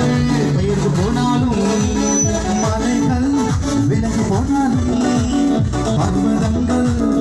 என்று பெயர்ந்து போனாலும் மலைகள் விலகி போனாலும் பர்வதங்கள்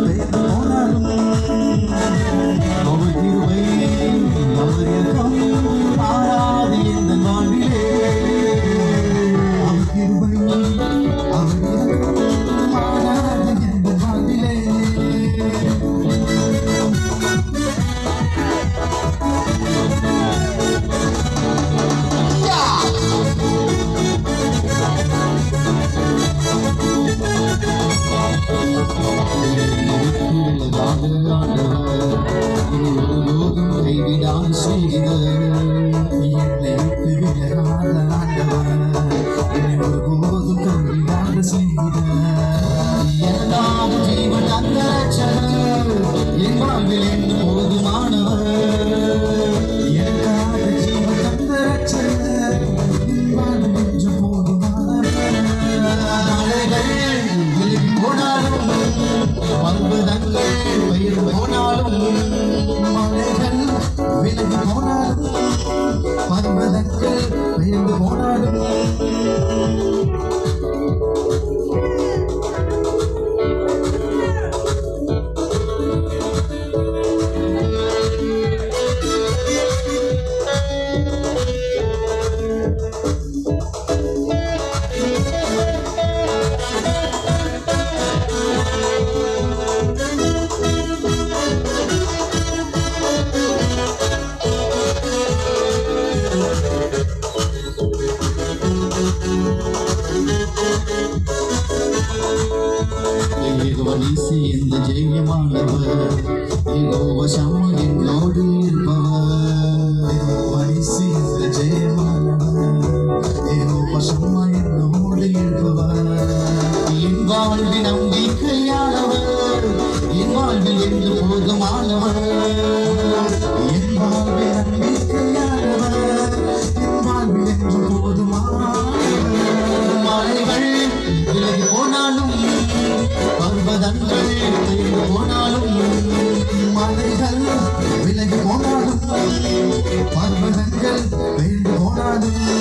ஒருபோதும் கைவிடாத செய்தவர் ஜீவன் அந்த என் வாழ்வில் என்று போதுமானவர் எனக்காக ஜீவன் அந்த என்று போதுமானவர் மலைகள் விலகி போனாலும் பர்வதங்கள் பயிர் போனாலும் மலைகள் விலகி போனாலும் பர்வதங்கள் போனாலும் ஜெயமானவர் ஏகோவ சம்ம என்னோடு இருப்பவர் ஏகோவனிசி ஜெயமானவர் ஏகோவ சம்ம என்னோடு இருப்பவர் என் வாழ்வில் நம்பிக்கையானவர் என் வாழ்வில் என்று போதுமானவர் போனாலும் மலைகள் விலகி போனாலும் பர்வதங்கள் விலகி போனாலும்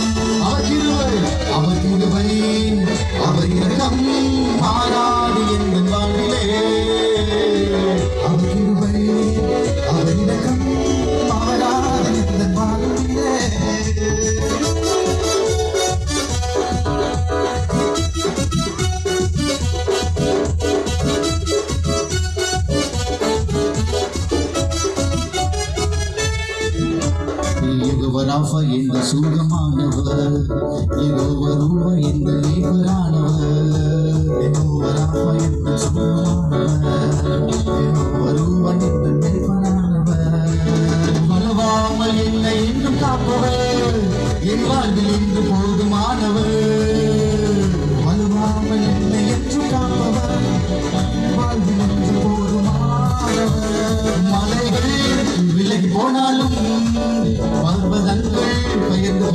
யெகோவராஃப இந்த சுகமானவர். யெகோவருவ இந்த லேபரானவர் யெகோவராஃப இந்த சுகமானவர்.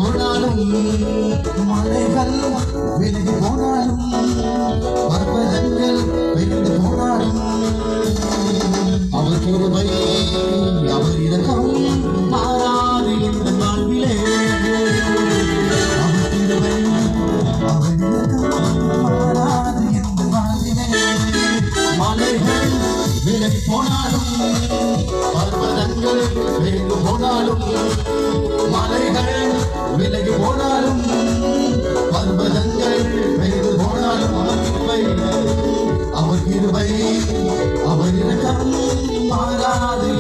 போனாலும் மலைகள் விலகி போனாலும் பர்வதங்கள் பெயர்ந்து போனாலும் அவர் கிருபை அவர் இரக்கம் மாறாது எந்த வாழ்விலே. அவர் கிருபை அவர் இரக்கம் மாறாது வாழ்விலே. மலைகள் விலகி போனாலும் பர்வதங்கள் விலகி போனாலும் மலைகள் விலகி போனாலும் பர்வதங்கள் பெய்து போனாலும் அவர் கிருபை அவர் கிருபை அவர் இறக்கம் மாறாது.